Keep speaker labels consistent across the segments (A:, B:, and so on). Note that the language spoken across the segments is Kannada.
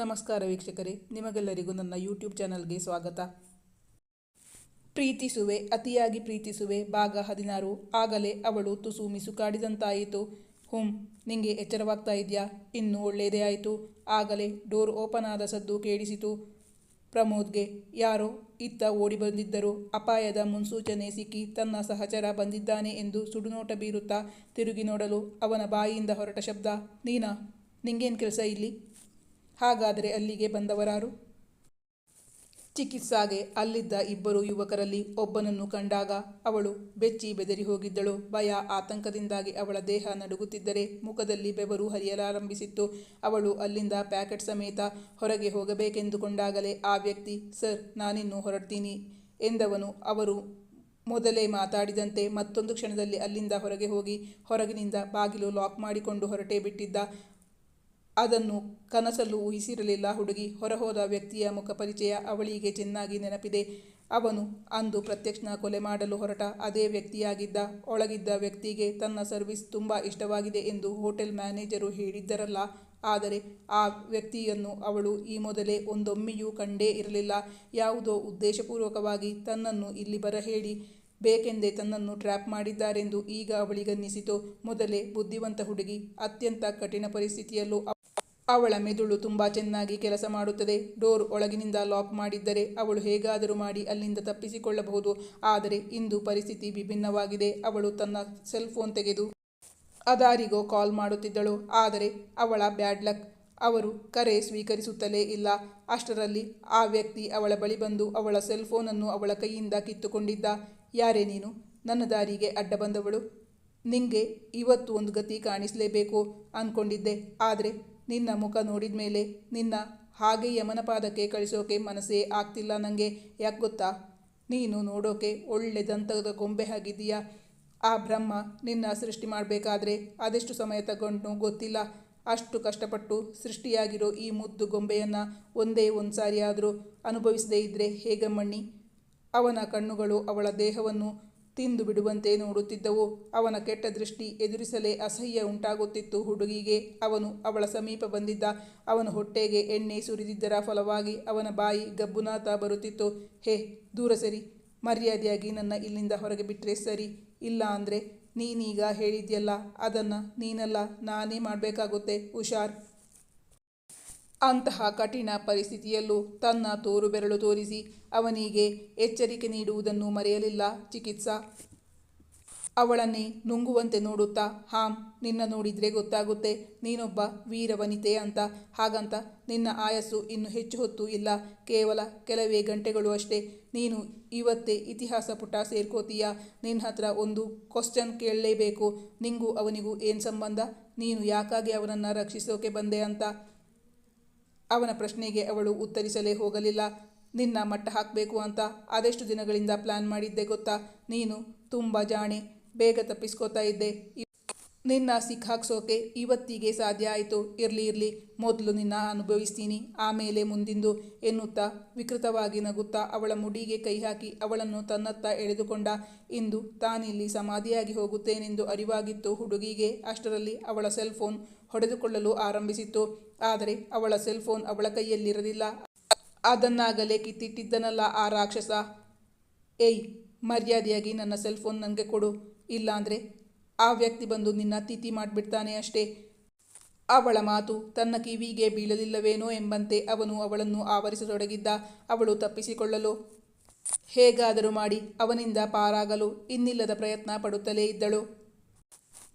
A: ನಮಸ್ಕಾರ ವೀಕ್ಷಕರೇ, ನಿಮಗೆಲ್ಲರಿಗೂ ನನ್ನ ಯೂಟ್ಯೂಬ್ ಚಾನಲ್ಗೆ ಸ್ವಾಗತ. ಪ್ರೀತಿಸುವೆ, ಅತಿಯಾಗಿ ಪ್ರೀತಿಸುವೆ, ಭಾಗ ಹದಿನಾರು. ಆಗಲೇ ಅವಳು ತುಸು ಮಿಸುಕಾಡಿದಂತಾಯಿತು ಹುಂ, ನಿಂಗೆ ಎಚ್ಚರವಾಗ್ತಾ ಇದೆಯಾ? ಇನ್ನೂ ಒಳ್ಳೆಯದೇ ಆಯಿತು. ಆಗಲೇ ಡೋರ್ ಓಪನ್ ಆದ ಸದ್ದು ಕೇಳಿಸಿತು. ಪ್ರಮೋದ್ಗೆ, ಯಾರೋ ಇತ್ತ ಓಡಿ ಬಂದಿದ್ದರು. ಅಪಾಯದ ಮುನ್ಸೂಚನೆ ಸಿಕ್ಕಿ ತನ್ನ ಸಹಚರ ಬಂದಿದ್ದಾನೆ ಎಂದು ಸುಡುನೋಟ ಬೀರುತ್ತಾ ತಿರುಗಿ ನೋಡಲು ಅವನ ಬಾಯಿಯಿಂದ ಹೊರಟ ಶಬ್ದ, ನೀನಾ, ನಿಂಗೇನು ಕೆಲಸ ಇಲ್ಲಿ? ಹಾಗಾದರೆ ಅಲ್ಲಿಗೆ ಬಂದವರಾರು? ಚಿಕಿತ್ಸಾಗೆ ಅಲ್ಲಿದ್ದ ಇಬ್ಬರು ಯುವಕರಲ್ಲಿ ಒಬ್ಬನನ್ನು ಕಂಡಾಗ ಅವಳು ಬೆಚ್ಚಿ ಬೆದರಿ ಹೋಗಿದ್ದಳು. ಭಯ ಆತಂಕದಿಂದಾಗಿ ಅವಳ ದೇಹ ನಡುಗುತ್ತಿದ್ದರೆ ಮುಖದಲ್ಲಿ ಬೆವರು ಹರಿಯಲಾರಂಭಿಸಿತ್ತು. ಅವಳು ಅಲ್ಲಿಂದ ಪ್ಯಾಕೆಟ್ ಸಮೇತ ಹೊರಗೆ ಹೋಗಬೇಕೆಂದುಕೊಂಡಾಗಲೇ ಆ ವ್ಯಕ್ತಿ, ಸರ್, ನಾನಿನ್ನು ಹೊರಡ್ತೀನಿ ಎಂದವನು. ಅವರು ಮೊದಲೇ ಮಾತಾಡಿದಂತೆ ಮತ್ತೊಂದು ಕ್ಷಣದಲ್ಲಿ ಅಲ್ಲಿಂದ ಹೊರಗೆ ಹೋಗಿ ಹೊರಗಿನಿಂದ ಬಾಗಿಲು ಲಾಕ್ ಮಾಡಿಕೊಂಡು ಹೊರಟೇ ಬಿಟ್ಟಿದ್ದ ಅದನ್ನು ಕನಸಲ್ಲೂ ಊಹಿಸಿರಲಿಲ್ಲ ಹುಡುಗಿ ಹೊರಹೋದ ವ್ಯಕ್ತಿಯ ಮುಖ ಪರಿಚಯ ಅವಳಿಗೆ ಚೆನ್ನಾಗಿ ನೆನಪಿದೆ. ಅವನು ಅಂದು ಪ್ರತ್ಯಕ್ಷನ ಕೊಲೆ ಮಾಡಲು ಹೊರಟ ಅದೇ ವ್ಯಕ್ತಿಯಾಗಿದ್ದ, ಒಳಗಿದ್ದ ವ್ಯಕ್ತಿಗೆ ತನ್ನ ಸರ್ವಿಸ್ ತುಂಬ ಇಷ್ಟವಾಗಿದೆ ಎಂದು ಹೋಟೆಲ್ ಮ್ಯಾನೇಜರು ಹೇಳಿದ್ದರಲ್ಲ. ಆದರೆ ಆ ವ್ಯಕ್ತಿಯನ್ನು ಅವಳು ಈ ಮೊದಲೇ ಒಂದೊಮ್ಮೆಯೂ ಕಂಡೇ ಇರಲಿಲ್ಲ. ಯಾವುದೋ ಉದ್ದೇಶಪೂರ್ವಕವಾಗಿ ತನ್ನನ್ನು ಇಲ್ಲಿ ಬರಹೇಳಿ ಬೇಕೆಂದೇ ತನ್ನನ್ನು ಟ್ರ್ಯಾಪ್ ಮಾಡಿದ್ದಾರೆಂದು ಈಗ ಅವಳಿಗನ್ನಿಸಿತು. ಮೊದಲೇ ಬುದ್ಧಿವಂತ ಹುಡುಗಿ, ಅತ್ಯಂತ ಕಠಿಣ ಪರಿಸ್ಥಿತಿಯಲ್ಲೂ ಅವಳ ಮೆದುಳು ತುಂಬ ಚೆನ್ನಾಗಿ ಕೆಲಸ ಮಾಡುತ್ತದೆ. ಡೋರ್ ಒಳಗಿನಿಂದ ಲಾಕ್ ಮಾಡಿದ್ದರೆ ಅವಳು ಹೇಗಾದರೂ ಮಾಡಿ ಅಲ್ಲಿಂದ ತಪ್ಪಿಸಿಕೊಳ್ಳಬಹುದು. ಆದರೆ ಇಂದು ಪರಿಸ್ಥಿತಿ ವಿಭಿನ್ನವಾಗಿದೆ. ಅವಳು ತನ್ನ ಸೆಲ್ ಫೋನ್ ತೆಗೆದು ಅದಾರಿಗೋ ಕಾಲ್ ಮಾಡುತ್ತಿದ್ದಳು. ಆದರೆ ಅವಳ ಬ್ಯಾಡ್ ಲಕ್ ಅವರು ಕರೆ ಸ್ವೀಕರಿಸುತ್ತಲೇ ಇಲ್ಲ. ಅಷ್ಟರಲ್ಲಿ ಆ ವ್ಯಕ್ತಿ ಅವಳ ಬಳಿ ಬಂದು ಅವಳ ಸೆಲ್ ಫೋನನ್ನು ಅವಳ ಕೈಯಿಂದ ಕಿತ್ತುಕೊಂಡಿದ್ದ. ಯಾರೇ ನೀನು? ನನ್ನ ದಾರಿಗೆ ಅಡ್ಡ ಬಂದವಳು. ನಿಂಗೆ ಇವತ್ತು ಒಂದು ಗತಿ ಕಾಣಿಸಲೇಬೇಕು ಅಂದ್ಕೊಂಡಿದ್ದೆ. ಆದರೆ ನಿನ್ನ ಮುಖ ನೋಡಿದ ಮೇಲೆ ನಿನ್ನ ಹಾಗೆ ಯಮನಪಾದಕ್ಕೆ ಕಳಿಸೋಕೆ ಮನಸ್ಸೇ ಆಗ್ತಿಲ್ಲ ನನಗೆ ಯಾಕೆ ಗೊತ್ತಾ? ನೀನು ನೋಡೋಕೆ ಒಳ್ಳೆ ದಂತದ ಗೊಂಬೆ ಆಗಿದೀಯಾ ಆ ಬ್ರಹ್ಮ ನಿನ್ನ ಸೃಷ್ಟಿ ಮಾಡಬೇಕಾದ್ರೆ ಅದೆಷ್ಟು ಸಮಯ ತಗೊಂಡು ಗೊತ್ತಿಲ್ಲ. ಅಷ್ಟು ಕಷ್ಟಪಟ್ಟು ಸೃಷ್ಟಿಯಾಗಿರೋ ಈ ಮುದ್ದು ಗೊಂಬೆಯನ್ನು ಒಂದೇ ಒಂದು ಸಾರಿಯಾದರೂ ಅನುಭವಿಸದೇ ಇದ್ದರೆ ಹೇಗಮ್ಮಣ್ಣಿ? ಅವನ ಕಣ್ಣುಗಳು ಅವಳ ದೇಹವನ್ನು ತಿಂದು ಬಿಡುವಂತೆ ನೋಡುತ್ತಿದ್ದವು. ಅವನ ಕೆಟ್ಟ ದೃಷ್ಟಿ ಎದುರಿಸಲೇ ಅಸಹ್ಯ ಉಂಟಾಗುತ್ತಿತ್ತು ಹುಡುಗಿಗೆ. ಅವನು ಅವಳ ಸಮೀಪ ಬಂದಿದ್ದ. ಅವನ ಹೊಟ್ಟೆಗೆ ಎಣ್ಣೆ ಸುರಿದಿದ್ದರ ಫಲವಾಗಿ ಅವನ ಬಾಯಿ ಗಬ್ಬುನಾಥ ಬರುತ್ತಿತ್ತು. ಹೇ, ದೂರ ಸರಿ. ಮರ್ಯಾದೆಯಾಗಿ ನನ್ನ ಇಲ್ಲಿಂದ ಹೊರಗೆ ಬಿಟ್ಟರೆ ಸರಿ. ಇಲ್ಲ ಅಂದರೆ ನೀನೀಗ ಹೇಳಿದ್ಯಲ್ಲ, ಅದನ್ನು ನೀನಲ್ಲ, ನಾನೇ ಮಾಡಬೇಕಾಗುತ್ತೆ, ಹುಷಾರ್. ಅಂತಹ ಕಠಿಣ ಪರಿಸ್ಥಿತಿಯಲ್ಲೂ ತನ್ನ ತೋರು ಬೆರಳು ತೋರಿಸಿ ಅವನಿಗೆ ಎಚ್ಚರಿಕೆ ನೀಡುವುದನ್ನು ಮರೆಯಲಿಲ್ಲ ಚಿಕಿತ್ಸಾ. ಅವಳನ್ನೇ ನುಂಗುವಂತೆ ನೋಡುತ್ತಾ, ಹಾಂ, ನಿನ್ನ ನೋಡಿದರೆ ಗೊತ್ತಾಗುತ್ತೆ. ನೀನೊಬ್ಬ ವೀರವನಿತೆ ಅಂತ. ಹಾಗಂತ ನಿನ್ನ ಆಯಸ್ಸು ಇನ್ನು ಹೆಚ್ಚು ಹೊತ್ತು ಇಲ್ಲ. ಕೇವಲ ಕೆಲವೇ ಗಂಟೆಗಳು ಅಷ್ಟೇ. ನೀನು ಇವತ್ತೇ ಇತಿಹಾಸ ಪುಟ ಸೇರ್ಕೋತೀಯ? ನಿನ್ನ ಹತ್ರ ಒಂದು ಕ್ವಶನ್ ಕೇಳಲೇಬೇಕು. ನಿಂಗೂ ಅವನಿಗೂ ಏನು ಸಂಬಂಧ? ನೀನು ಯಾಕಾಗಿ ಅವನನ್ನು ರಕ್ಷಿಸೋಕೆ ಬಂದೆ ಅಂತ. ಅವನ ಪ್ರಶ್ನೆಗೆ ಅವಳು ಉತ್ತರಿಸಲೇ ಹೋಗಲಿಲ್ಲ. ನಿನ್ನ ಮಟ್ಟ ಹಾಕಬೇಕು ಅಂತ ಆದಷ್ಟು ದಿನಗಳಿಂದ ಪ್ಲಾನ್ ಮಾಡಿದ್ದೆ ಗೊತ್ತಾ? ನೀನು ತುಂಬ ಜಾಣೆ, ಬೇಗ ತಪ್ಪಿಸ್ಕೋತಾ ಇದ್ದೆ. ನಿನ್ನ ಸಿಕ್ಕಾಕ್ಸೋಕೆ ಇವತ್ತಿಗೆ ಸಾಧ್ಯ ಆಯಿತು. ಇರಲಿ ಇರಲಿ, ಮೊದಲು ನಿನ್ನ ಅನುಭವಿಸ್ತೀನಿ. ಆಮೇಲೆ ಮುಂದಿಂದು ಎನ್ನುತ್ತಾ ವಿಕೃತವಾಗಿ ನಗುತ್ತಾ ಅವಳ ಮುಡಿಗೆ ಕೈ ಹಾಕಿ ಅವಳನ್ನು ತನ್ನತ್ತ ಎಳೆದುಕೊಂಡ, ಇಂದು ತಾನಿಲ್ಲಿ ಸಮಾಧಿಯಾಗಿ ಹೋಗುತ್ತೇನೆಂದು ಅರಿವಾಗಿತ್ತು ಹುಡುಗಿಗೆ. ಅಷ್ಟರಲ್ಲಿ ಅವಳ ಸೆಲ್ ಫೋನ್ ಹೊಡೆದುಕೊಳ್ಳಲು ಆರಂಭಿಸಿತ್ತು. ಆದರೆ ಅವಳ ಸೆಲ್ ಫೋನ್ ಅವಳ ಕೈಯಲ್ಲಿರಲಿಲ್ಲ. ಅದನ್ನಾಗಲೇ ಕಿತ್ತಿಟ್ಟಿದ್ದನಲ್ಲ ಆ ರಾಕ್ಷಸ. ಏಯ್, ಮರ್ಯಾದೆಯಾಗಿ ನನ್ನ ಸೆಲ್ ಫೋನ್ ನನಗೆ ಕೊಡು. ಇಲ್ಲಾಂದರೆ ಆ ವ್ಯಕ್ತಿ ಬಂದು ನಿನ್ನ ತಿಥಿ ಮಾಡಿಬಿಡ್ತಾನೆ ಅಷ್ಟೇ. ಅವಳ ಮಾತು ತನ್ನ ಕಿವಿಗೆ ಬೀಳಲಿಲ್ಲವೇನೋ ಎಂಬಂತೆ ಅವನು ಅವಳನ್ನು ಆವರಿಸತೊಡಗಿದ್ದ. ಅವಳು ತಪ್ಪಿಸಿಕೊಳ್ಳಲು ಹೇಗಾದರೂ ಮಾಡಿ ಅವನಿಂದ ಪಾರಾಗಲು ಇನ್ನಿಲ್ಲದ ಪ್ರಯತ್ನ ಪಡುತ್ತಲೇ ಇದ್ದಳು.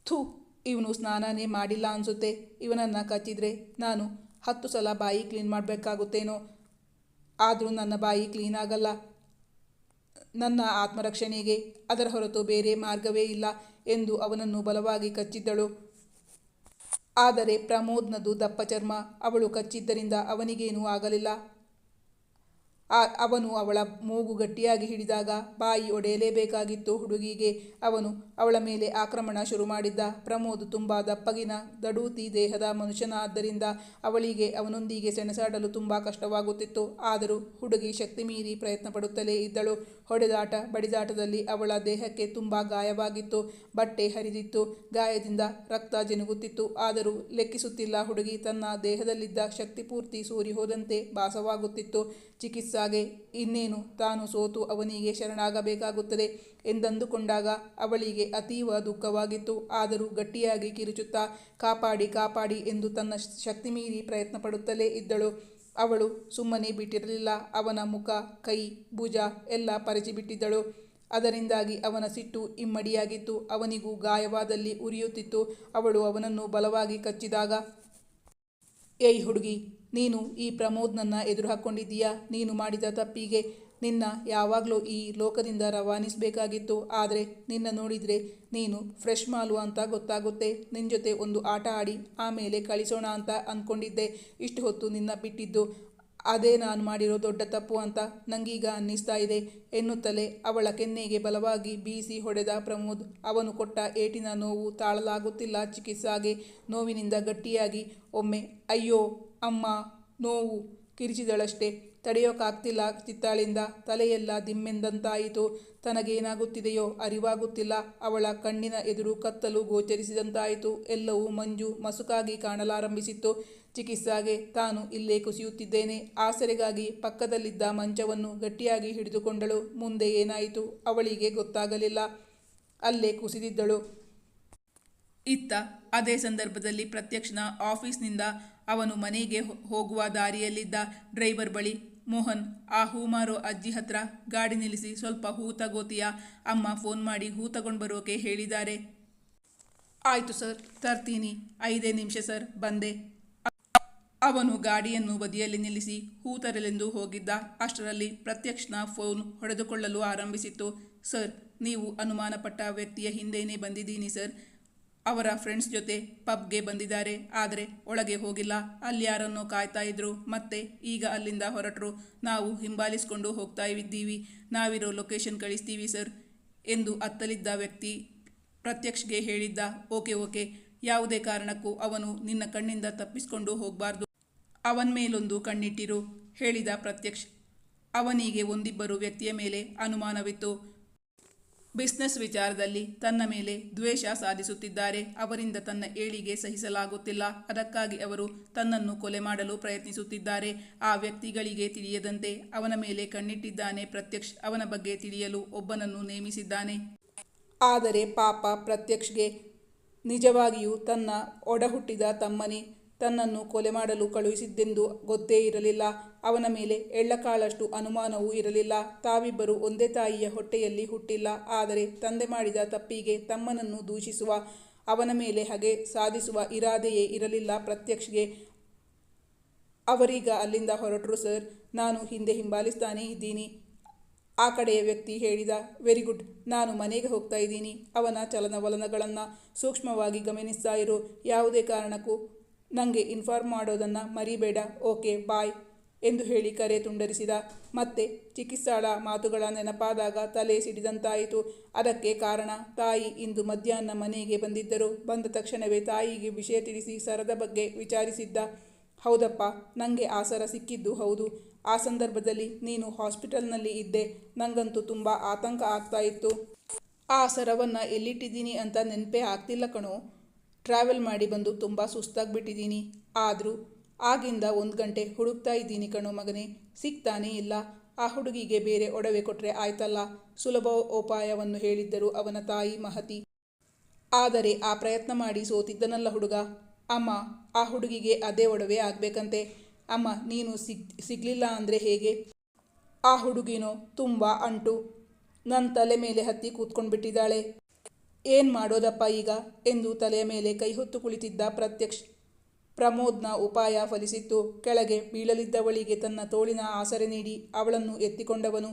A: ಥೂ, ಇವನು ಸ್ನಾನನೇ ಮಾಡಿಲ್ಲ ಅನಿಸುತ್ತೆ. ಇವನನ್ನು ಕಚ್ಚಿದ್ರೆ ನಾನು ಹತ್ತು ಸಲ ಬಾಯಿ ಕ್ಲೀನ್ ಮಾಡಬೇಕಾಗುತ್ತೇನೋ. ಆದರೂ ನನ್ನ ಬಾಯಿ ಕ್ಲೀನ್ ಆಗಲ್ಲ. ನನ್ನ ಆತ್ಮರಕ್ಷಣೆಗೆ ಅದರ ಹೊರತು ಬೇರೆ ಮಾರ್ಗವೇ ಇಲ್ಲ. ಎಂದು ಅವನನ್ನು ಬಲವಾಗಿ ಕಚ್ಚಿದ್ದಳು. ಆದರೆ ಪ್ರಮೋದ್ನದು ದಪ್ಪ ಚರ್ಮ ಅವಳು ಕಚ್ಚಿದ್ದರಿಂದ ಅವನಿಗೇನೂ ಆಗಲಿಲ್ಲ. ಅವನು ಅವಳ ಮೂಗು ಗಟ್ಟಿಯಾಗಿ ಹಿಡಿದಾಗ ಬಾಯಿ ಒಡೆಯಲೇಬೇಕಾಗಿತ್ತು ಹುಡುಗಿಗೆ. ಅವನು ಅವಳ ಮೇಲೆ ಆಕ್ರಮಣ ಶುರು ಮಾಡಿದ್ದ. ಪ್ರಮೋದ್ ತುಂಬ ದಪ್ಪಗಿನ ದಡೂತಿ ದೇಹದ ಮನುಷ್ಯನಾದ್ದರಿಂದ ಅವಳಿಗೆ ಅವನೊಂದಿಗೆ ಸೆಣಸಾಡಲು ತುಂಬ ಕಷ್ಟವಾಗುತ್ತಿತ್ತು. ಆದರೂ ಹುಡುಗಿ ಶಕ್ತಿ ಮೀರಿ ಪ್ರಯತ್ನ ಪಡುತ್ತಲೇ ಇದ್ದಳು. ಹೊಡೆದಾಟ ಬಡಿದಾಟದಲ್ಲಿ ಅವಳ ದೇಹಕ್ಕೆ ತುಂಬ ಗಾಯವಾಗಿತ್ತು. ಬಟ್ಟೆ ಹರಿದಿತ್ತು. ಗಾಯದಿಂದ ರಕ್ತ ಜಿನುಗುತ್ತಿತ್ತು. ಆದರೂ ಲೆಕ್ಕಿಸುತ್ತಿಲ್ಲ ಹುಡುಗಿ. ತನ್ನ ದೇಹದಲ್ಲಿದ್ದ ಶಕ್ತಿ ಪೂರ್ತಿ ಸೂರಿ ಹೋದಂತೆ ಭಾಸವಾಗುತ್ತಿತ್ತು. ಚಿಕಿತ್ಸಾಗೆ ಇನ್ನೇನು ತಾನು ಸೋತು ಅವನಿಗೆ ಶರಣಾಗಬೇಕಾಗುತ್ತದೆ ಎಂದಂದುಕೊಂಡಾಗ ಅವಳಿಗೆ ಅತೀವ ದುಃಖವಾಗಿತ್ತು. ಆದರೂ ಗಟ್ಟಿಯಾಗಿ ಕಿರುಚುತ್ತಾ ಕಾಪಾಡಿ ಕಾಪಾಡಿ ಎಂದು ತನ್ನ ಶಕ್ತಿ ಮೀರಿ ಪ್ರಯತ್ನ ಪಡುತ್ತಲೇ ಇದ್ದಳು. ಅವಳು ಸುಮ್ಮನೆ ಬಿಟ್ಟಿರಲಿಲ್ಲ. ಅವನ ಮುಖ, ಕೈ, ಭುಜ ಎಲ್ಲ ಪರಚಿಬಿಟ್ಟಿದ್ದಳು ಅದರಿಂದಾಗಿ ಅವನ ಸಿಟ್ಟು ಇಮ್ಮಡಿಯಾಗಿತ್ತು. ಅವನಿಗೂ ಗಾಯವಾದಲ್ಲಿ ಉರಿಯುತ್ತಿತ್ತು. ಅವಳು ಅವನನ್ನು ಬಲವಾಗಿ ಕಚ್ಚಿದಾಗ ಏಯ್ ಹುಡುಗಿ, ನೀನು ಈ ಪ್ರಮೋದ್ನನ್ನು ಎದುರು ಹಾಕ್ಕೊಂಡಿದ್ದೀಯಾ ನೀನು ಮಾಡಿದ ತಪ್ಪಿಗೆ ನಿನ್ನ ಯಾವಾಗಲೂ ಈ ಲೋಕದಿಂದ ರವಾನಿಸಬೇಕಾಗಿತ್ತು. ಆದರೆ ನಿನ್ನ ನೋಡಿದರೆ ನೀನು ಫ್ರೆಶ್ ಮಾಲು ಅಂತ ಗೊತ್ತಾಗುತ್ತೆ. ನಿನ್ನ ಜೊತೆ ಒಂದು ಆಟ ಆಡಿ ಆಮೇಲೆ ಕಳಿಸೋಣ ಅಂತ ಅಂದ್ಕೊಂಡಿದ್ದೆ ಇಷ್ಟು ಹೊತ್ತು ನಿನ್ನ ಬಿಟ್ಟಿದ್ದು ಅದೇ ನಾನು ಮಾಡಿರೋ ದೊಡ್ಡ ತಪ್ಪು ಅಂತ ನಂಗೀಗ ಅನ್ನಿಸ್ತಾ ಇದೆ ಎನ್ನುತ್ತಲೇ ಅವಳ ಕೆನ್ನೆಗೆ ಬಲವಾಗಿ ಬೀಸಿ ಹೊಡೆದ ಪ್ರಮೋದ್. ಅವನು ಕೊಟ್ಟ ಏಟಿನ ನೋವು ತಾಳಲಾಗುತ್ತಿಲ್ಲ. ಚಿಕಿತ್ಸಾಗೆ ನೋವಿನಿಂದ ಗಟ್ಟಿಯಾಗಿ ಒಮ್ಮೆ, ಅಯ್ಯೋ, ಅಮ್ಮ, ನೋವು ಕಿರಿಚಿದಳಷ್ಟೇ. ತಡೆಯೋಕ್ಕಾಗ್ತಿಲ್ಲ ಚಿತ್ತಾಳಿಂದ. ತಲೆಯೆಲ್ಲ ದಿಮ್ಮೆಂದಂತಾಯಿತು. ತನಗೇನಾಗುತ್ತಿದೆಯೋ ಅರಿವಾಗುತ್ತಿಲ್ಲ. ಅವಳ ಕಣ್ಣಿನ ಎದುರು ಕತ್ತಲು ಗೋಚರಿಸಿದಂತಾಯಿತು. ಎಲ್ಲವೂ ಮಂಜು ಮಸುಕಾಗಿ ಕಾಣಲಾರಂಭಿಸಿತ್ತು. ಚಿಕಿತ್ಸಾಗೆ ತಾನು ಇಲ್ಲೇ ಕುಸಿಯುತ್ತಿದ್ದೇನೆ. ಆಸರೆಗಾಗಿ ಪಕ್ಕದಲ್ಲಿದ್ದ ಮಂಚವನ್ನು ಗಟ್ಟಿಯಾಗಿ ಹಿಡಿದುಕೊಂಡಳು. ಮುಂದೆ ಏನಾಯಿತು ಅವಳಿಗೆ ಗೊತ್ತಾಗಲಿಲ್ಲ. ಅಲ್ಲೇ ಕುಸಿದಿದ್ದಳು. ಇತ್ತ ಅದೇ ಸಂದರ್ಭದಲ್ಲಿ ಪ್ರತ್ಯಕ್ಷನ ಆಫೀಸ್ನಿಂದ ಅವನು ಮನೆಗೆ ಹೋಗುವ ದಾರಿಯಲ್ಲಿದ್ದ ಡ್ರೈವರ್ ಬಳಿ, ಮೋಹನ್, ಆ ಹೂಮಾರೋ ಅಜ್ಜಿ ಹತ್ರ ಗಾಡಿ ನಿಲ್ಲಿಸಿ ಸ್ವಲ್ಪ ಹೂ ಗೋತಿಯ ಅಮ್ಮ ಫೋನ್ ಮಾಡಿ ಹೂ ತಗೊಂಡು ಬರೋಕೆ ಹೇಳಿದ್ದಾರೆ. ಆಯಿತು ಸರ್, ತರ್ತೀನಿ. ಐದೇ ನಿಮಿಷ ಸರ್, ಬಂದೆ. ಅವನು ಗಾಡಿಯನ್ನು ಬದಿಯಲ್ಲಿ ನಿಲ್ಲಿಸಿ ಹೂ ತರಲೆಂದು ಹೋಗಿದ್ದ. ಅಷ್ಟರಲ್ಲಿ ಪ್ರತ್ಯಕ್ಷನ ಫೋನ್ ಹೊಡೆದುಕೊಳ್ಳಲು ಆರಂಭಿಸಿತ್ತು. ಸರ್, ನೀವು ಅನುಮಾನಪಟ್ಟ ವ್ಯಕ್ತಿಯ ಹಿಂದೆಯೇ ಬಂದಿದ್ದೀನಿ ಸರ್. ಅವರ ಫ್ರೆಂಡ್ಸ್ ಜೊತೆ ಪಬ್ಗೆ ಬಂದಿದ್ದಾರೆ. ಆದರೆ ಒಳಗೆ ಹೋಗಿಲ್ಲ. ಅಲ್ಲಿ ಯಾರನ್ನೋ ಕಾಯ್ತಾ ಇದ್ರು. ಮತ್ತೆ ಈಗ ಅಲ್ಲಿಂದ ಹೊರಟರು. ನಾವು ಹಿಂಬಾಲಿಸ್ಕೊಂಡು ಹೋಗ್ತಾ ಇದ್ದೀವಿ. ನಾವಿರೋ ಲೊಕೇಶನ್ ಕಳಿಸ್ತೀವಿ ಸರ್ ಎಂದು ಅತ್ತಲಿದ್ದ ವ್ಯಕ್ತಿ ಪ್ರತ್ಯಕ್ಷಗೆ ಹೇಳಿದ್ದ. Okay okay. ಯಾವುದೇ ಕಾರಣಕ್ಕೂ ಅವನು ನಿನ್ನ ಕಣ್ಣಿಂದ ತಪ್ಪಿಸಿಕೊಂಡು ಹೋಗಬಾರ್ದು. ಅವನ ಮೇಲೊಂದು ಕಣ್ಣಿಟ್ಟಿರು, ಹೇಳಿದ ಪ್ರತ್ಯಕ್ಷ್. ಅವನಿಗೆ ಒಂದಿಬ್ಬರು ವ್ಯಕ್ತಿಯ ಮೇಲೆ ಅನುಮಾನವಿತ್ತು. ಬಿಸ್ನೆಸ್ ವಿಚಾರದಲ್ಲಿ ತನ್ನ ಮೇಲೆ ದ್ವೇಷ ಸಾಧಿಸುತ್ತಿದ್ದಾರೆ. ಅವರಿಂದ ತನ್ನ ಏಳಿಗೆ ಸಹಿಸಲಾಗುತ್ತಿಲ್ಲ. ಅದಕ್ಕಾಗಿ ಅವರು ತನ್ನನ್ನು ಕೊಲೆ ಮಾಡಲು ಪ್ರಯತ್ನಿಸುತ್ತಿದ್ದಾರೆ. ಆ ವ್ಯಕ್ತಿಗಳಿಗೆ ತಿಳಿಯದಂತೆ ಅವನ ಮೇಲೆ ಕಣ್ಣಿಟ್ಟಿದ್ದಾನೆ ಪ್ರತ್ಯಕ್ಷ್. ಅವನ ಬಗ್ಗೆ ತಿಳಿಯಲು ಒಬ್ಬನನ್ನು ನೇಮಿಸಿದ್ದಾನೆ. ಆದರೆ ಪಾಪ ಪ್ರತ್ಯಕ್ಷಗೆ ನಿಜವಾಗಿಯೂ ತನ್ನ ಒಡಹುಟ್ಟಿದ ತಮ್ಮನೇ ತನ್ನನ್ನು ಕೊಲೆ ಮಾಡಲು ಕಳುಹಿಸಿದ್ದೆಂದು ಗೊತ್ತೇ ಇರಲಿಲ್ಲ. ಅವನ ಮೇಲೆ ಎಳ್ಳಕಾಳಷ್ಟು ಅನುಮಾನವೂ ಇರಲಿಲ್ಲ. ತಾವಿಬ್ಬರು ಒಂದೇ ತಾಯಿಯ ಹೊಟ್ಟೆಯಲ್ಲಿ ಹುಟ್ಟಿಲ್ಲ. ಆದರೆ ತಂದೆ ಮಾಡಿದ ತಪ್ಪಿಗೆ ತಮ್ಮನನ್ನು ದೂಷಿಸುವ, ಅವನ ಮೇಲೆ ಹಗೆ ಸಾಧಿಸುವ ಇರಾದೆಯೇ ಇರಲಿಲ್ಲ ಪ್ರತ್ಯಕ್ಷಗೆ. ಅವರೀಗ ಅಲ್ಲಿಂದ ಹೊರಟರು, ಸರ್. ನಾನು ಹಿಂದೆ ಹಿಂಬಾಲಿಸ್ತಾನೇ ಇದ್ದೀನಿ. ಆ ಕಡೆಯ ವ್ಯಕ್ತಿ ಹೇಳಿದ, ವೆರಿ ಗುಡ್. ನಾನು ಮನೆಗೆ ಹೋಗ್ತಾ ಇದ್ದೀನಿ. ಅವನ ಚಲನವಲನಗಳನ್ನು ಸೂಕ್ಷ್ಮವಾಗಿ ಗಮನಿಸ್ತಾ ಇರು. ಯಾವುದೇ ಕಾರಣಕ್ಕೂ ನನಗೆ ಇನ್ಫಾರ್ಮ್ ಮಾಡೋದನ್ನು ಮರಿಬೇಡ ಓಕೆ ಬಾಯ್ ಎಂದು ಹೇಳಿ ಕರೆ ತುಂಡರಿಸಿದ. ಮತ್ತೆ ಚಿಕಿತ್ಸಾಳ ಮಾತುಗಳ ನೆನಪಾದಾಗ ತಲೆ ಸಿಡಿದಂತಾಯಿತು. ಅದಕ್ಕೆ ಕಾರಣ, ತಾಯಿ ಇಂದು ಮಧ್ಯಾಹ್ನ ಮನೆಗೆ ಬಂದಿದ್ದರು. ಬಂದ ತಕ್ಷಣವೇ ತಾಯಿಗೆ ವಿಷಯ ತಿಳಿಸಿ ಸರದ ಬಗ್ಗೆ ವಿಚಾರಿಸಿದ್ದ. ಹೌದಪ್ಪ ನನಗೆ ಆಸರ ಸಿಕ್ಕಿದ್ದು ಹೌದು. ಆ ಸಂದರ್ಭದಲ್ಲಿ ನೀನು ಹಾಸ್ಪಿಟಲ್ನಲ್ಲಿ ಇದ್ದೆ. ನನಗಂತೂ ತುಂಬ ಆತಂಕ ಆಗ್ತಾ ಇತ್ತು. ಆ ಸರವನ್ನು ಎಲ್ಲಿಟ್ಟಿದ್ದೀನಿ ಅಂತ ನೆನಪೇ ಆಗ್ತಿಲ್ಲ ಕಣೋ. ಟ್ರಾವೆಲ್ ಮಾಡಿ ಬಂದು ತುಂಬ ಸುಸ್ತಾಗ್ಬಿಟ್ಟಿದ್ದೀನಿ. ಆದರೂ ಆಗಿಂದ ಒಂದು ಗಂಟೆ ಹುಡುಕ್ತಾ ಇದ್ದೀನಿ ಕಣೋ ಮಗನೇ. ಸಿಗ್ತಾನೇ ಇಲ್ಲ. ಆ ಹುಡುಗಿಗೆ ಬೇರೆ ಒಡವೆ ಕೊಟ್ಟರೆ ಆಯ್ತಲ್ಲ? ಸುಲಭ ಉಪಾಯವನ್ನು ಹೇಳಿದ್ದರು ಅವನ ತಾಯಿ ಮಹತಿ. ಆದರೆ ಆ ಪ್ರಯತ್ನ ಮಾಡಿ ಸೋತಿದ್ದನಲ್ಲ ಹುಡುಗ. ಅಮ್ಮ, ಆ ಹುಡುಗಿಗೆ ಅದೇ ಒಡವೆ ಆಗಬೇಕಂತೆ. ಅಮ್ಮ, ನೀನು ಸಿಗ್, ಸಿಗಲಿಲ್ಲ ಅಂದರೆ ಹೇಗೆ? ಆ ಹುಡುಗಿನೋ ತುಂಬ ಅಂಟು. ನನ್ನ ತಲೆ ಮೇಲೆ ಹತ್ತಿ ಕೂತ್ಕೊಂಡ್ಬಿಟ್ಟಿದ್ದಾಳೆ. ಏನು ಮಾಡೋದಪ್ಪ ಈಗ? ಎಂದು ತಲೆಯ ಮೇಲೆ ಕೈ ಹೊತ್ತು ಕುಳಿತಿದ್ದ ಪ್ರತ್ಯಕ್ಷ ಪ್ರಮೋದ್ನ ಉಪಾಯ ಫಲಿಸಿತ್ತು. ಕೆಳಗೆ ಬೀಳಲಿದ್ದವಳಿಗೆ ತನ್ನ ತೋಳಿನ ಆಸರೆ ನೀಡಿ ಅವಳನ್ನು ಎತ್ತಿಕೊಂಡವನು.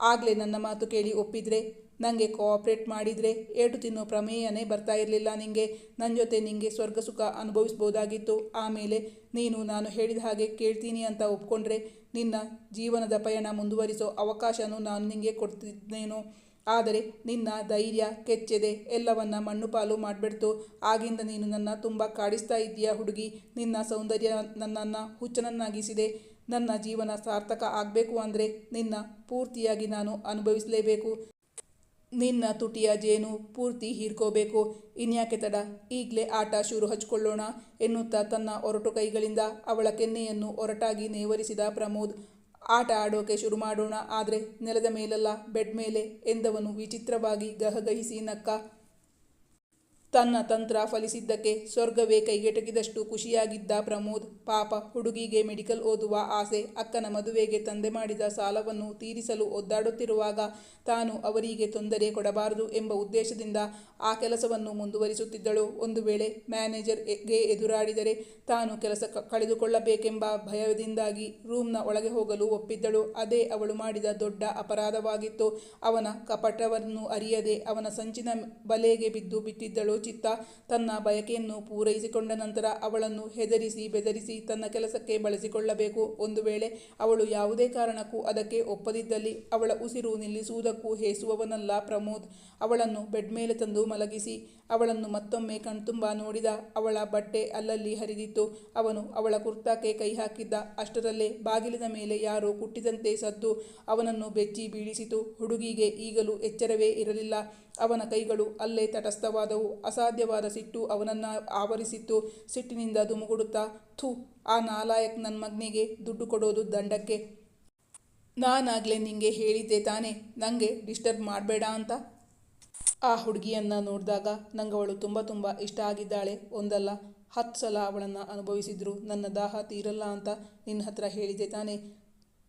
A: ಆಗಲೇ ನನ್ನ ಮಾತು ಕೇಳಿ ಒಪ್ಪಿದ್ರೆ ನನಗೆ ಕೋಆಪ್ರೇಟ್ ಮಾಡಿದರೆ ಏಟು ತಿನ್ನೋ ಪ್ರಮೇಯನೇ ಬರ್ತಾ ಇರಲಿಲ್ಲ ನಿಂಗೆ. ನನ್ನ ಜೊತೆ ನಿಂಗೆ ಸ್ವರ್ಗ ಸುಖ ಅನುಭವಿಸ್ಬೋದಾಗಿತ್ತು. ಆಮೇಲೆ ನೀನು ನಾನು ಹೇಳಿದ ಹಾಗೆ ಕೇಳ್ತೀನಿ ಅಂತ ಒಪ್ಕೊಂಡ್ರೆ, ನಿನ್ನ ಜೀವನದ ಪಯಣ ಮುಂದುವರಿಸೋ ಅವಕಾಶನೂ ನಾನು ನಿಂಗೆ ಕೊಡ್ತಿದ್ದೇನೋ ಆದರೆ ನಿನ್ನ ಧೈರ್ಯ ಕೆಚ್ಚೆದೆ, ಎಲ್ಲವನ್ನ ಮಣ್ಣು ಪಾಲು ಮಾಡಿಬಿಡ್ತು. ಆಗಿಂದ ನೀನು ನನ್ನ ತುಂಬ ಕಾಡಿಸ್ತಾ ಇದ್ದೀಯ ಹುಡುಗಿ. ನಿನ್ನ ಸೌಂದರ್ಯ ನನ್ನನ್ನು ಹುಚ್ಚನನ್ನಾಗಿಸಿದೆ. ನನ್ನ ಜೀವನ ಸಾರ್ಥಕ ಆಗಬೇಕು ಅಂದರೆ ನಿನ್ನ ಪೂರ್ತಿಯಾಗಿ ನಾನು ಅನುಭವಿಸಲೇಬೇಕು. ನಿನ್ನ ತುಟಿಯ ಜೇನು ಪೂರ್ತಿ ಹೀರ್ಕೋಬೇಕು. ಇನ್ಯಾಕೆ ತಡ? ಈಗಲೇ ಆಟ ಶುರು ಹಚ್ಕೊಳ್ಳೋಣ ಎನ್ನುತ್ತಾ ತನ್ನ ಒರಟು ಕೈಗಳಿಂದ ಅವಳ ಕೆನ್ನೆಯನ್ನು ಒರಟಾಗಿ ನೇವರಿಸಿದ ಪ್ರಮೋದ್. ಆಟ ಆಡೋಕೆ ಶುರು ಮಾಡೋಣ. ಆದರೆ ನೆಲದ ಮೇಲಲ್ಲ ಬೆಡ್ ಮೇಲೆ ಎಂದವನು ವಿಚಿತ್ರವಾಗಿ ಗಹಗಹಿಸಿ ನಕ್ಕ ತನ್ನ ತಂತ್ರ ಫಲಿಸಿದ್ದಕ್ಕೆ ಸ್ವರ್ಗವೇ ಕೈಗೆಟಕಿದಷ್ಟು ಖುಷಿಯಾಗಿದ್ದ ಪ್ರಮೋದ್. ಪಾಪ, ಹುಡುಗಿಗೆ ಮೆಡಿಕಲ್ ಓದುವ ಆಸೆ, ಅಕ್ಕನ ಮದುವೆಗೆ ತಂದೆ ಮಾಡಿದ ಸಾಲವನ್ನು ತೀರಿಸಲು ಒದ್ದಾಡುತ್ತಿರುವಾಗ ತಾನು ಅವರಿಗೆ ತೊಂದರೆ ಕೊಡಬಾರದು ಎಂಬ ಉದ್ದೇಶದಿಂದ ಆ ಕೆಲಸವನ್ನು ಮುಂದುವರಿಸುತ್ತಿದ್ದಳು. ಒಂದು ವೇಳೆ ಮ್ಯಾನೇಜರ್ಗೆ ಎದುರಾಡಿದರೆ ತಾನು ಕೆಲಸ ಕಳೆದುಕೊಳ್ಳಬೇಕೆಂಬ ಭಯದಿಂದಾಗಿ ರೂಮ್ನ ಒಳಗೆ ಹೋಗಲು ಒಪ್ಪಿದ್ದಳು. ಅದೇ ಅವಳು ಮಾಡಿದ ದೊಡ್ಡ ಅಪರಾಧವಾಗಿತ್ತು. ಅವನ ಕಪಟವನ್ನು ಅರಿಯದೆ ಅವನ ಸಂಚಿನ ಬಲೆಗೆ ಬಿದ್ದು ಬಿಟ್ಟಿದ್ದಳು. ಚಿತ್ತ ತನ್ನ ಬಯಕೆಯನ್ನು ಪೂರೈಸಿಕೊಂಡ ನಂತರ ಅವಳನ್ನು ಹೆದರಿಸಿ ಬೆದರಿಸಿ ತನ್ನ ಕೆಲಸಕ್ಕೆ ಬಳಸಿಕೊಳ್ಳಬೇಕು. ಒಂದು ವೇಳೆ ಅವಳು ಯಾವುದೇ ಕಾರಣಕ್ಕೂ ಅದಕ್ಕೆ ಒಪ್ಪದಿದ್ದಲ್ಲಿ ಅವಳ ಉಸಿರು ನಿಲ್ಲಿಸುವುದಕ್ಕೂ ಹೇಸುವವನಲ್ಲ ಪ್ರಮೋದ್. ಅವಳನ್ನು ಬೆಡ್ ಮೇಲೆ ತಂದು ಮಲಗಿಸಿ, ಅವಳನ್ನು ಮತ್ತೊಮ್ಮೆ ಕಣ್ತುಂಬ ನೋಡಿದ ಅವಳ ಬಟ್ಟೆ ಅಲ್ಲಲ್ಲಿ ಹರಿದಿತ್ತು. ಅವನು ಅವಳ ಕುರ್ತಾಕ್ಕೆ ಕೈ ಹಾಕಿದ್ದ. ಅಷ್ಟರಲ್ಲೇ ಬಾಗಿಲಿನ ಮೇಲೆ ಯಾರೋ ಕುಟ್ಟಿದಂತೆ ಸದ್ದು ಅವನನ್ನು ಬೆಚ್ಚಿ ಬೀಳಿಸಿತು. ಹುಡುಗಿಗೆ ಈಗಲೂ ಎಚ್ಚರವೇ ಇರಲಿಲ್ಲ. ಅವನ ಕೈಗಳು ಅಲ್ಲೇ ತಟಸ್ಥವಾದವು. ಅಸಾಧ್ಯವಾದ ಸಿಟ್ಟು ಅವನನ್ನ ಆವರಿಸಿತ್ತು. ಸಿಟ್ಟಿನಿಂದ ದುಮುಗುಡುತ್ತಾ ಥು, ಆ ನಾಲಾಯಕ್ ನನ್ನ ಮಗನಿಗೆ ದುಡ್ಡು ಕೊಡೋದು ದಂಡಕ್ಕೆ. ನಾನಾಗಲೇ ನಿಂಗೆ ಹೇಳಿದ್ದೆ ತಾನೇ ನನಗೆ ಡಿಸ್ಟರ್ಬ್ ಮಾಡಬೇಡ ಅಂತ. ಆ ಹುಡುಗಿಯನ್ನು ನೋಡಿದಾಗ ನಂಗೆ ಅವಳು ತುಂಬ ತುಂಬ ಇಷ್ಟ ಆಗಿದ್ದಾಳೆ. ಒಂದಲ್ಲ, ಹತ್ತು ಸಲ ಅವಳನ್ನು ಅನುಭವಿಸಿದ್ರು, ನನ್ನ ದಾಹ ತೀರಲ್ಲ ಅಂತ ನಿನ್ನ ಹತ್ರ ಹೇಳಿದೆ ತಾನೇ.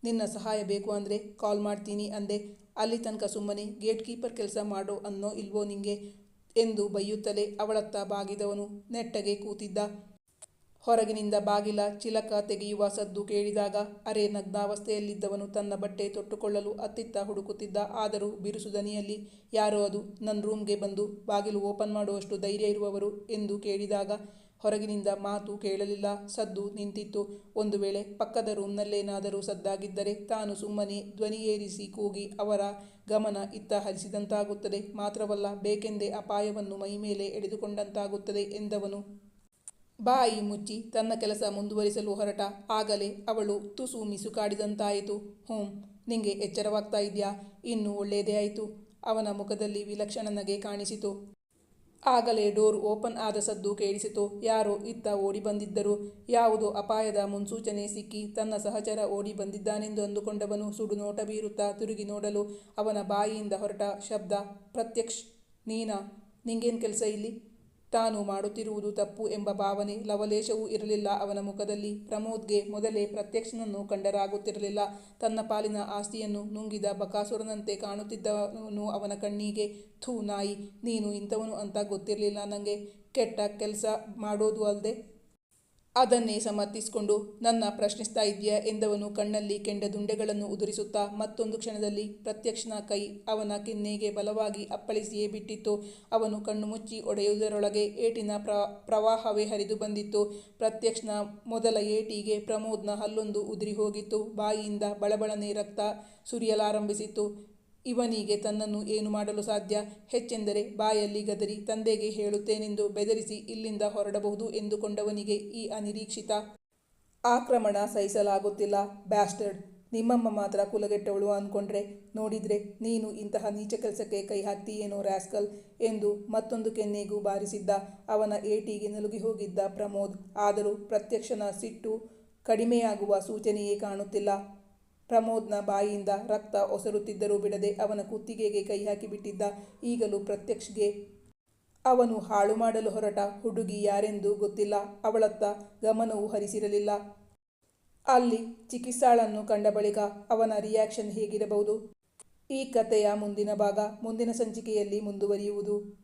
A: ನಿನ್ನ ಸಹಾಯ ಬೇಕು ಅಂದರೆ ಕಾಲ್ ಮಾಡ್ತೀನಿ ಅಂದೆ. ಅಲ್ಲಿ ತನಕ ಸುಮ್ಮನೆ ಗೇಟ್ ಕೀಪರ್ ಕೆಲಸ ಮಾಡೋ ಅನ್ನೋ ಇಲ್ವೋ ನಿಂಗೆ? ಎಂದು ಬೈಯುತ್ತಲೇ ಅವಳತ್ತ ಬಾಗಿದವನು ನೆಟ್ಟಗೆ ಕೂತಿದ್ದ. ಹೊರಗಿನಿಂದ ಬಾಗಿಲ ಚಿಲಕ ತೆಗೆಯುವ ಸದ್ದು ಕೇಳಿದಾಗ ಅರೆ ನಗ್ನಾವಸ್ಥೆಯಲ್ಲಿದ್ದವನು ತನ್ನ ಬಟ್ಟೆ ತೊಟ್ಟುಕೊಳ್ಳಲು ಅತ್ತಿತ್ತ ಹುಡುಕುತ್ತಿದ್ದ. ಆದರೂ ಬಿರುಸು ದನಿಯಲ್ಲಿ, ಯಾರೋ ಅದು ನನ್ನ ರೂಮ್ಗೆ ಬಂದು ಬಾಗಿಲು ಓಪನ್ ಮಾಡುವಷ್ಟು ಧೈರ್ಯ ಇರುವವರು? ಎಂದು ಕೇಳಿದಾಗ ಹೊರಗಿನಿಂದ ಮಾತು ಕೇಳಲಿಲ್ಲ. ಸದ್ದು ನಿಂತಿತ್ತು. ಒಂದು ವೇಳೆ ಪಕ್ಕದ ರೂಮ್ನಲ್ಲೇನಾದರೂ ಸದ್ದಾಗಿದ್ದರೆ ತಾನು ಸುಮ್ಮನೆ ಧ್ವನಿಯೇರಿಸಿ ಕೂಗಿ ಅವರ ಗಮನ ಇತ್ತ ಹರಿಸಿದಂತಾಗುತ್ತದೆ. ಮಾತ್ರವಲ್ಲ, ಬೇಕೆಂದೇ ಅಪಾಯವನ್ನು ಮೈಮೇಲೆ ಎಳೆದುಕೊಂಡಂತಾಗುತ್ತದೆ ಎಂದವನು. ಬಾಯಿ ಮುಚ್ಚಿ ತನ್ನ ಕೆಲಸ ಮುಂದುವರಿಸಲು ಹೊರಟ. ಆಗಲೇ ಅವಳು ತುಸು ಮಿಸುಕಾಡಿದಂತಾಯಿತು ಹೋಂ ನಿಂಗೆ ಎಚ್ಚರವಾಗ್ತಾ ಇದೆಯಾ? ಇನ್ನೂ ಒಳ್ಳೆಯದೇ ಆಯಿತು. ಅವನ ಮುಖದಲ್ಲಿ ವಿಲಕ್ಷಣ ನಗೆ ಕಾಣಿಸಿತು. ಆಗಲೇ ಡೋರ್ ಓಪನ್ ಆದ ಸದ್ದು ಕೇಳಿಸಿತು. ಯಾರೋ ಇತ್ತ ಓಡಿ ಬಂದಿದ್ದರು. ಯಾವುದೋ ಅಪಾಯದ ಮುನ್ಸೂಚನೆ ಸಿಕ್ಕಿ ತನ್ನ ಸಹಚರ ಓಡಿ ಬಂದಿದ್ದಾನೆಂದು ಅಂದುಕೊಂಡವನು ಸುಡು ನೋಟ ಬೀರುತ್ತಾ ತಿರುಗಿ ನೋಡಲು ಅವನ ಬಾಯಿಯಿಂದ ಹೊರಟ ಶಬ್ದ, ಪ್ರತ್ಯಕ್ಷ್, ನೀನಾ, ನಿಂಗೇನು ಕೆಲಸ ಇಲ್ಲಿ? ತಾನು ಮಾಡುತ್ತಿರುವುದು ತಪ್ಪು ಎಂಬ ಭಾವನೆ ಲವಲೇಶವೂ ಇರಲಿಲ್ಲ ಅವನ ಮುಖದಲ್ಲಿ. ಪ್ರಮೋದ್ಗೆ ಮೊದಲೇ ಪ್ರತ್ಯಕ್ಷನನ್ನು ಕಂಡರಾಗುತ್ತಿರಲಿಲ್ಲ. ತನ್ನ ಪಾಲಿನ ಆಸ್ತಿಯನ್ನು ನುಂಗಿದ ಬಕಾಸುರನಂತೆ ಕಾಣುತ್ತಿದ್ದವನು ಅವನ ಕಣ್ಣಿಗೆ, ಥೂ ನಾಯಿ, ನೀನು ಇಂಥವನು ಅಂತ ಗೊತ್ತಿರಲಿಲ್ಲ. ನನಗೆ ಕೆಟ್ಟ ಕೆಲಸ ಮಾಡೋದು ಅಲ್ಲದೆ ಅದನ್ನೇ ಸಮರ್ಥಿಸಿಕೊಂಡು ನನ್ನ ಪ್ರಶ್ನಿಸ್ತಾ ಇದೆಯಾ ಎಂದವನು ಕಣ್ಣಲ್ಲಿ ಕೆಂಡ ದುಂಡೆಗಳನ್ನು ಉದುರಿಸುತ್ತಾ ಮತ್ತೊಂದು ಕ್ಷಣದಲ್ಲಿ ಪ್ರತ್ಯಕ್ಷನ ಕೈ ಅವನ ಕಿನ್ನೆಗೆ ಬಲವಾಗಿ ಅಪ್ಪಳಿಸಿಯೇ ಬಿಟ್ಟಿತ್ತು. ಅವನು ಕಣ್ಣು ಮುಚ್ಚಿ ಒಡೆಯುವುದರೊಳಗೆ ಏಟಿನ ಪ್ರ, ಪ್ರವಾಹವೇ ಹರಿದು ಬಂದಿತ್ತು. ಪ್ರತ್ಯಕ್ಷನ ಮೊದಲ ಏಟಿಗೆ ಪ್ರಮೋದ್ನ ಹಲ್ಲೊಂದು ಉದುರಿ ಹೋಗಿತ್ತು ಬಾಯಿಯಿಂದ ಬಳಬಳನೆ ರಕ್ತ ಸುರಿಯಲಾರಂಭಿಸಿತ್ತು. ಇವನಿಗೆ ತನ್ನನ್ನು ಏನು ಮಾಡಲು ಸಾಧ್ಯ? ಹೆಚ್ಚೆಂದರೆ ಬಾಯಲ್ಲಿ ಗದರಿ ತಂದೆಗೆ ಹೇಳುತ್ತೇನೆಂದು ಬೆದರಿಸಿ ಇಲ್ಲಿಂದ ಹೊರಡಬಹುದು ಎಂದುಕೊಂಡವನಿಗೆ ಈ ಅನಿರೀಕ್ಷಿತ ಆಕ್ರಮಣ ಸಹಿಸಲಾಗುತ್ತಿಲ್ಲ. ಬ್ಯಾಸ್ಟರ್ಡ್, ನಿಮ್ಮಮ್ಮ ಮಾತ್ರ ಕುಲಗೆಟ್ಟವಳು ಅಂದ್ಕೊಂಡ್ರೆ, ನೋಡಿದ್ರೆ ನೀನು ಇಂತಹ ನೀಚ ಕೆಲಸಕ್ಕೆ ಕೈ ಹಾಕ್ತೀಯೇನೋ ರ್ಯಾಸ್ಕಲ್ ಎಂದು ಮತ್ತೊಂದು ಕೆನ್ನೆಗೂ ಬಾರಿಸಿದ್ದ ಅವನ ಏಟಿಗೆ ನಲುಗಿ ಹೋಗಿದ್ದ ಪ್ರಮೋದ್. ಆದರೂ ಪ್ರತ್ಯಕ್ಷನ ಸಿಟ್ಟು ಕಡಿಮೆಯಾಗುವ ಸೂಚನೆಯೇ ಕಾಣುತ್ತಿಲ್ಲ. ಪ್ರಮೋದ್ನ ಬಾಯಿಯಿಂದ ರಕ್ತ ಒಸರುತ್ತಿದ್ದರೂ ಬಿಡದೆ ಅವನ ಕುತ್ತಿಗೆಗೆ ಕೈ ಹಾಕಿಬಿಟ್ಟಿದ್ದ ಈಗಲೂ ಪ್ರತ್ಯಕ್ಷಗೆ. ಅವನು ಹಾಳು ಮಾಡಲು ಹೊರಟ ಹುಡುಗಿ ಯಾರೆಂದು ಗೊತ್ತಿಲ್ಲ, ಅವಳತ್ತ ಗಮನವೂ ಹರಿಸಿರಲಿಲ್ಲ. ಅಲ್ಲಿ ಚಿಕಿತ್ಸಾಳನ್ನು ಕಂಡ ಬಳಿಕ ಅವನ ರಿಯಾಕ್ಷನ್ ಹೇಗಿರಬಹುದು? ಈ ಕಥೆಯ ಮುಂದಿನ ಭಾಗ ಮುಂದಿನ ಸಂಚಿಕೆಯಲ್ಲಿ ಮುಂದುವರಿಯುವುದು.